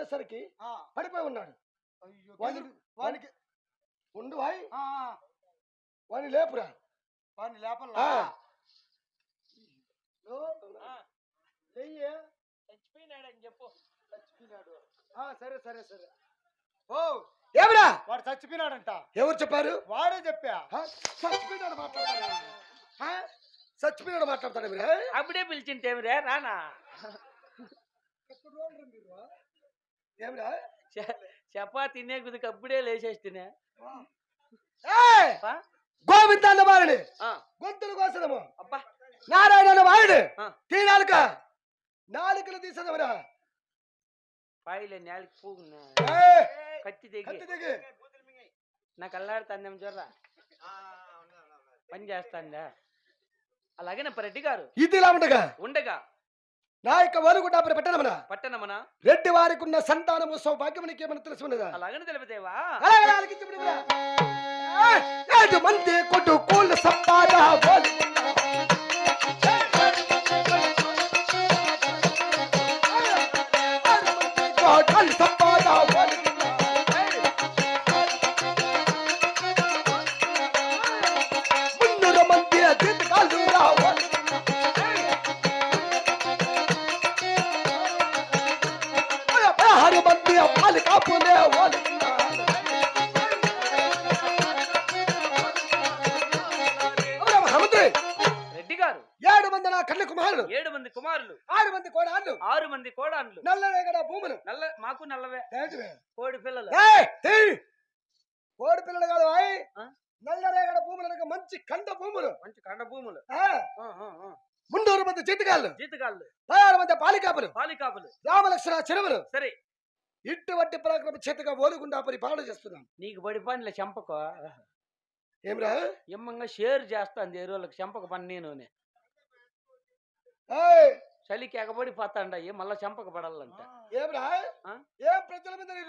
ఉండేసరికి ఆ, పడిపోయి ఉన్నాడు. వాడికి ఉండు వాయ్. వాడిని లేపురా. ఆ. చెయ్యి. చచ్చిపోయినాడని చెప్పు. చచ్చిపోయినాడు. ఆ, సరే సరే సరే. ఓ. ఏమిరా వాడు చచ్చిపోయినాడంట. ఎవరు చెప్పారు? వాడే చెప్పా. చచ్చిపోయినాడు మాట్లాడతాడా ఆ? చచ్చిపోయినాడు మాట్లాడతాడు మీరు అప్పుడే పిలిచింటేమిరే రానా? ఏమిరా? చ- చపా తినే కుదికి అప్పుడే లేచేస్తున్నా. గోవిందాన్న వారిని గొంతులు కోసదము. అబ్బా. నారాయణ ఆ. తీనాలుక నాలుకలు తీసదమురా. పాయిలే నేలకి పూగున్నా! కత్తి దిగి నాకు అల్లాడుతుందేం చూడరా. పని చేస్తాందా? అలాగే రెడ్డి గారు. ఇది ఇలా ఉండగా. ఉండగా. నా యొక్క వలుగుండాపురి పట్టణమున. పట్టణమున. రెడ్డి వారికి ఉన్న సంతానము సౌభాగ్యమునికి ఏమని తెలుసు ఉన్నదా అలాగని తెలిపితేవా? అలాగే! ఏడు మంది కొట్టు కూలు సంపాద జీతగాళ్ళు. జీతగాళ్ళు. పదహారు మంది పాలికాపులు పాలికాపులు రామలక్ష్మణ చెరువులు. సరే. ఇటువంటి పరాక్రమ చేతగా ఓలుగుండా పరిపాలన చేస్తున్నాం. నీకు బడి పనిలే చెంపకు. ఏమిరా? ఎమ్మంగా షేర్ చేస్తాను ఎరువులకు చెంపక పని నేను ఏయ్, చలికి ఎగబడి పోతాండ ఏ మళ్ళా చెంపక పడాలంట. ఏమిరా? ఏం ప్రజల మీద నీ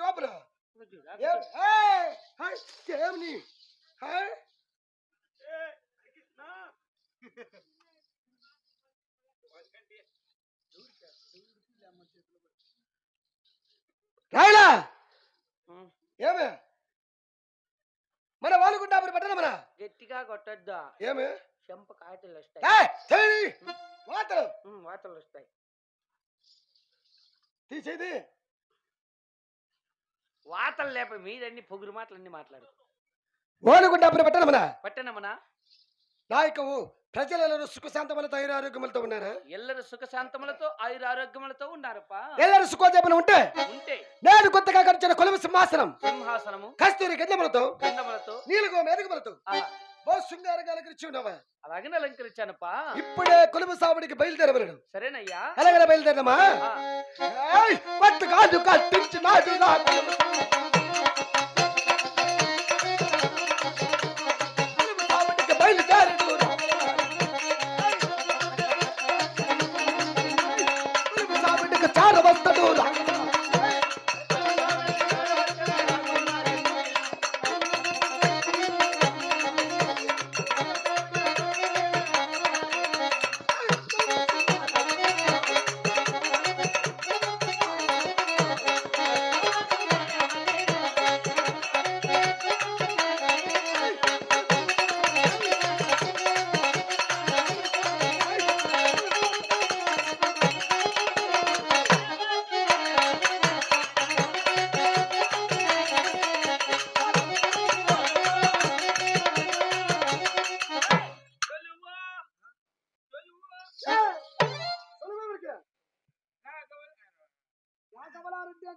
హై, ఏం నీ! రాయలా. ఏమి? మన వాళ్ళుకుంటాపరి పట్టణ మన? గట్టిగా కొట్టద్దా? ఏమి? చెంప కాయటలు వస్తాయి. ఉం, వాతలు. వస్తాయి. తీసేది. వాతలు లేప మీరన్ని పొగురు మాటలన్నీ మాట్లాడు. ఓలుగుండాపురి పట్టణ మన? పట్టణమున నాయకవు. ప్రజలందరూ సుఖశాంతములతో ఐర ఆరోగ్యములతో ఉన్నారా? ఎల్లరూ సుఖశాంతములతో ఐర ఆరోగ్యములతో ఉన్నారప్పా. ఎల్లరూ సుఖోజీవనం ఉంటే? ఉంటే. నేను కొత్తగా కట్టిన కొలువు సింహాసనం సింహాసనము కస్తూరి గంధములతో గంధములతో నీలగోమ మెరుగుములతో బహు శృంగారంగా అలంకరించి ఉన్నావా? అలాగనే అలంకరించానప్పా. ఇప్పుడే కొలువు సావుడికి బయలుదేరవలను సరేనయ్యా. అలాగనే బయలుదేరమా పట్టు కాదు కట్టించి నాదు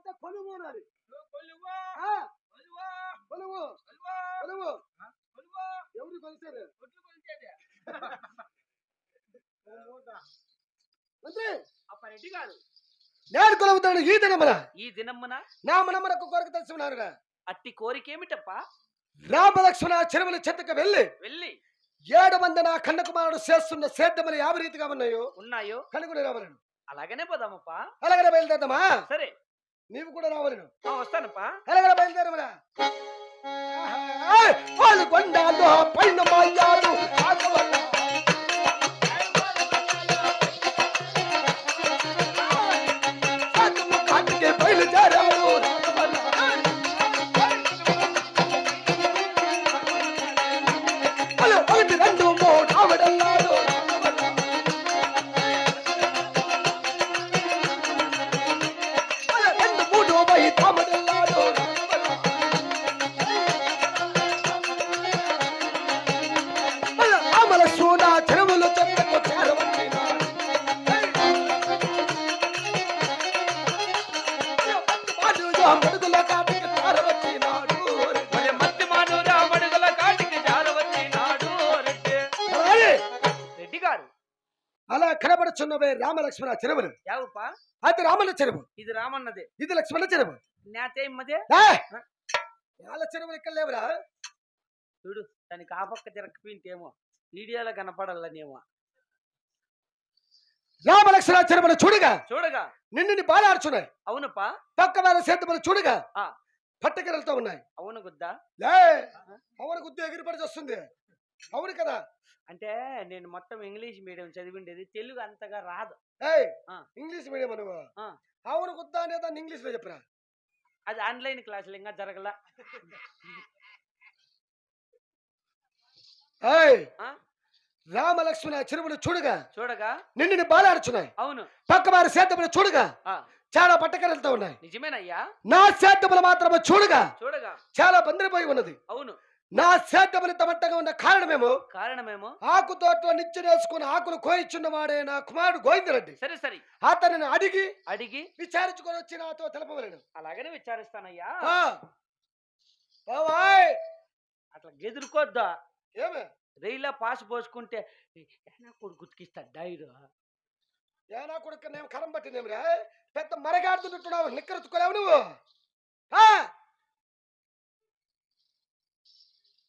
అంటే కొలువు కొలువు? కొలువు? ఎవరు కొలిసారు మంత్రి! గారు. నేను కొలువుతాను ఈ దినమున. ఈ దినమున? నా మనమనకు కొరకు తెలిసి ఉన్నారుగా అట్టి కోరికేమిటప్ప? రామలక్ష్మణ చెరువుల చెత్తకు వెళ్ళి వెళ్ళి ఏడు మంది నా కన్న కుమారుడు చేస్తున్న సేద్యములు యాభై రీతిగా ఉన్నాయో ఉన్నాయో? కనుగొని రావలను. అలాగనే పోదామప్ప. అలాగనే బయలుదేరదామా? సరే. నీవు కూడా రావలను. వస్తానప్పా. అలాగనే బయలుదేరమరా వాళ్ళు కొండాలు పైన మాయాలు రామలక్ష్మణ చెరువులు. యావుపా అది రామల చెరువు. ఇది రామన్నదే ఇది లక్ష్మణ చెరువు. నేతేమ్మదే ఏయ్! వాళ్ళ చెరువులు ఇక్కడ లేవురా చూడు దానికి ఆ పక్క తిరగపోయింటేమో వీడియోలో కనపడాలనేమో రామలక్ష్మణ చెరువులు చూడగా చూడగా నిన్ను బాలాడుచున్నాయి అవునప్పా పక్క వాళ్ళ సేతులు చూడగా. పట్టకెరలతో ఉన్నాయి అవును గుద్దా లే అవును గుద్దు ఎగిరిపడి వస్తుంది అవును కదా! అంటే నేను మొత్తం ఇంగ్లీష్ మీడియం చదివిండేది తెలుగు అంతగా రాదు. English medium. అవును గుద్దా అనేదాన్ని ఇంగ్లీష్లో చెప్పరా? అది ఆన్లైన్ క్లాసులు ఇంకా జరగల? రామలక్ష్మణ చెరువులు చూడగా. చూడగా? నిన్ను బాలాడుచున్నాయి అవును. పక్క వారి సేతులు చూడగా. ఆ! చాలా పట్టకెరలతో ఉన్నాయి. నిజమేనయ్యా? నా సేతులు మాత్రమే చూడగా. చూడగా? చాలా బందిరిపోయి ఉన్నది. అవును. నా సేతులు తమట్టగా ఉన్న కారణమేమో? కారణమేమో? ఆకు తోటలో నిచ్చెనేసుకుని ఆకులు కోయిచున్న వాడే నా కుమారుడు గోవిందరెడ్డి. సరే సరే. అతనిని అడిగి అడిగి విచారించుకొని వచ్చి నాతో తెలపవలను. అలాగనే విచారిస్తానయ్యా. బావాయ్ అట్లా గెదురుకోద్దా? ఏమే? రైల్లో పాస్ పోసుకుంటే ఏనా కొడుకు గుతికిస్తాడు డైరు? ఏనా కొడుకు నేను కరం పట్టినేమిరా పెద్ద మరగాడుతున్నట్టున్నావు నిక్కరుతుకోలేవు నువ్వు ఆ.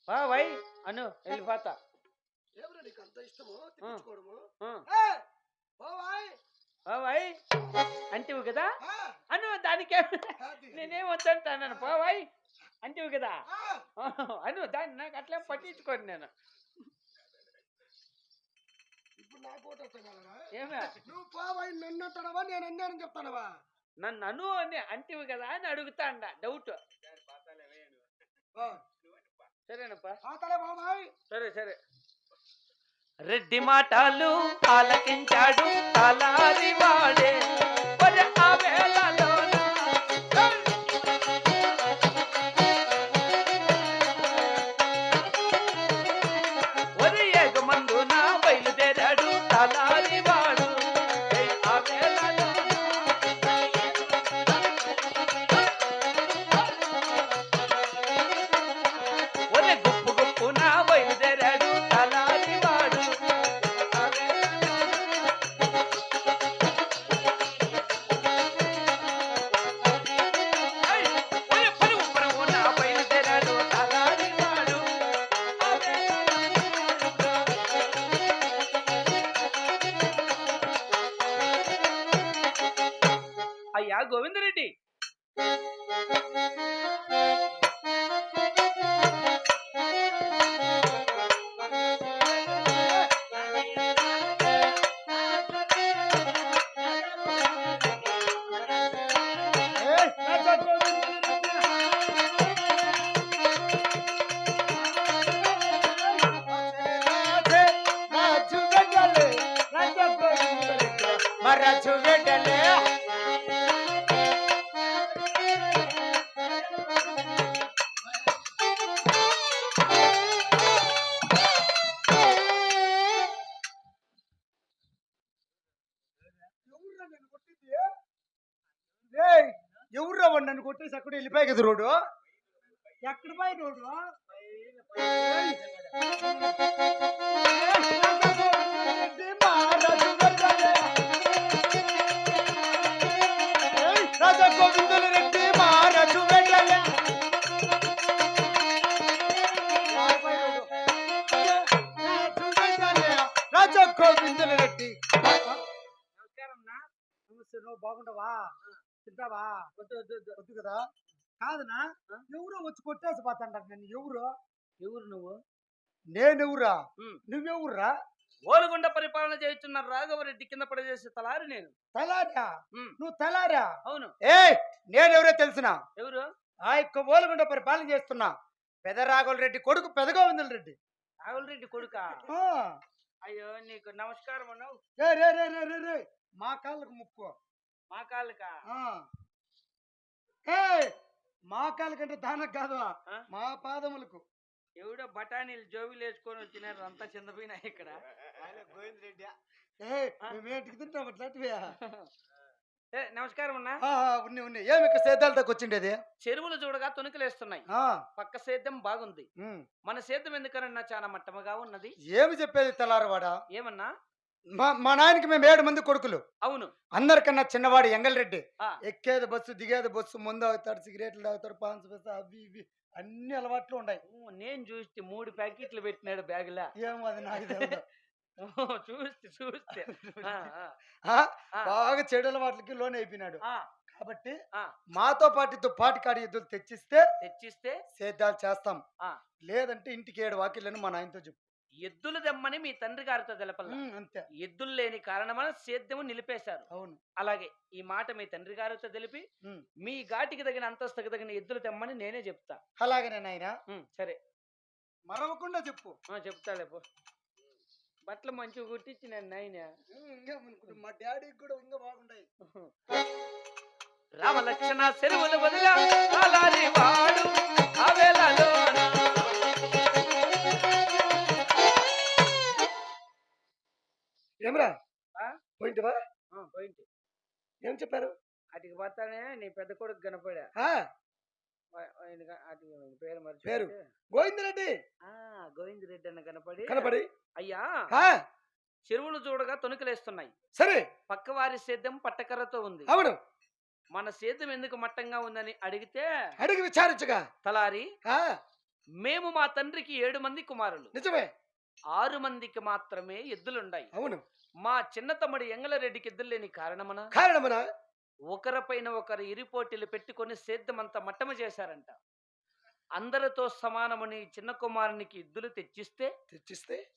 వా వై అను వెళ్ళిపోతా. నీకు అంత ఇష్టము? తిప్పించుకోవడము అంటివి కదా? అను దానికే. నేనేం వద్దంటాను పోవాయి అంటివి కదా? అను దాన్ని నాకు అట్లా పట్టించుకోండి నేను. నువ్వు పోవాయి నన్ను నేను అన్నానని చెప్తానవా? నన్ను అను అని అంటివి కదా అని అడుగుతా అండ డౌట్ సరేనప్పా. పాతలే బాబాయ్. సరే సరే. రెడ్డి మాటలు ఆలకించాడు అలాది వాడే. ఒరే ఆ వేళలోన. గోవిందరెడ్డి. మా నన్ను ఎవర్రా వాడు నన్ను కొట్టేసి అక్కడ వెళ్ళిపోయి కదా రోడ్డు? ఎక్కడ పోయి రోడ్డు? నా నమస్తే నువ్వు బాగుండవా తింటావా? వద్దు కదా? కాదునా? ఎవరో వచ్చి కొట్టేసి పోతాంటారు నన్ను. ఎవరు? ఎవరు నువ్వు? నేనెవరా? ఉమ్. నువ్వెవర్రా? ఓలుగుండ పరిపాలన చేస్తున్న రాఘవరెడ్డి కింద పడేసే తలారి నేను. తలారా? నువ్వు తలారా? అవును. ఏ నేనెవరో తెలుసునా. ఎవరు? ఆ యొక్క ఓలగుండ పరిపాలన చేస్తున్నా పెదరాఘుల రెడ్డి కొడుకు పెదగోవిందుల రెడ్డి రాఘవరెడ్డి కొడుక. అయ్యో నీకు నమస్కారం అన్నావు రే రే రే రే రే మా కాళ్ళకు ముక్కు. మా కాళ్ళకా? ఆ. ఏ మా కాల కంటే దానకు కాదు? మా పాదములకు. ఎవడో బఠానీలు జోబీలు వేసుకొని వచ్చినారు అంతా చిందపోయినా ఇక్కడ. ఏ మేమేంటికి తింటాం అట్లాంటివి? ఏ, నమస్కారం అన్నా. ఉన్నాయి ఉన్నాయి. ఏమి ఇక్కడ సేద్యాల దాకా వచ్చిండేది? చెరువులు చూడగా తొణుకులేస్తున్నాయి ఆ, పక్క సేద్యం బాగుంది. మన సేద్యం ఎందుకనన్నా చాలా మట్టముగా ఉన్నది? ఏమి చెప్పేది తెల్లారవాడ? ఏమన్నా? మా మా నాయనకి మేము ఏడు మంది కొడుకులు. అవును. అందరికన్నా చిన్నవాడు ఎంగల్రెడ్డి. ఎక్కేది బస్సు దిగేది బస్సు ముందు తాగుతాడు సిగరెట్లు తాగుతాడు పాన్స్ బస్సు అవి ఇవి అన్ని అలవాట్లు ఉన్నాయి. నేను చూస్తే మూడు ప్యాకెట్లు పెట్టినాడు బ్యాగులా. ఏమో అది నాకు చూస్తే చూస్తే. బాగా చెడు అలవాట్లకి లోన్ అయిపోయినాడు. కాబట్టి. మాతో పాటుతో పాటికాడి ఎద్దులు తెచ్చిస్తే తెచ్చిస్తే సేద్యాలు చేస్తాం. లేదంటే ఇంటికి ఏడు వాకిళ్ళని మా నాయనతో చెప్పు. ఎద్దులు దెమ్మని మీ తండ్రి గారితో అంతే. ఎద్దులు లేని కారణమన సేద్యము నిలిపేశారు. అవును. అలాగే ఈ మాట మీ తండ్రి గారితో తెలిపి. మీ ఘాటికి తగిన అంతస్తుకు తగిన ఎద్దులు తెమ్మని నేనే చెప్తా. అలాగనే నాయన. సరే. మరవకుండా చెప్పు. చెప్తాలే పో. బట్టలు మంచిగా కుట్టించి నేను నాయన. మా డాడీకి కూడా ఇంకా బాగుంటాయి. రామలక్షణ చెరువులు వదిలా వాడు ఆ ఏమరా? పోయింటివా? ఆ, పోయింది ఏం చెప్పారు? అటుకి పోతానే నీ పెద్ద కొడుకు కనపడా. పేరు పేరు? మర్చిపోతే గోవిందరెడ్డి. ఆ గోవింద్ రెడ్డి అన్న కనపడి. కనపడి. అయ్యా! చెరువులు చూడగా తొణుకులేస్తున్నాయి. సరే. పక్కవారి సేద్యం పట్టకర్రతో ఉంది. అవును. మన సేద్యం ఎందుకు మట్టంగా ఉందని అడిగితే అడిగి విచారించగా. తలారి మేము మా తండ్రికి ఏడు మంది కుమారులు. నిజమే. ఆరు మందికి మాత్రమే ఎద్దులుండాయి. అవును. మా చిన్న తమ్ముడు ఎంగళరెడ్డికి ఎద్దులు లేని కారణమన? కారణమున? ఒకరిపైన ఒకరు ఇరిపోటీలు పెట్టుకొని సేద్యమంతా మట్టమ చేశారంట. అందరితో సమానమని చిన్న కుమారునికి ఎద్దులు తెచ్చిస్తే తెచ్చిస్తే?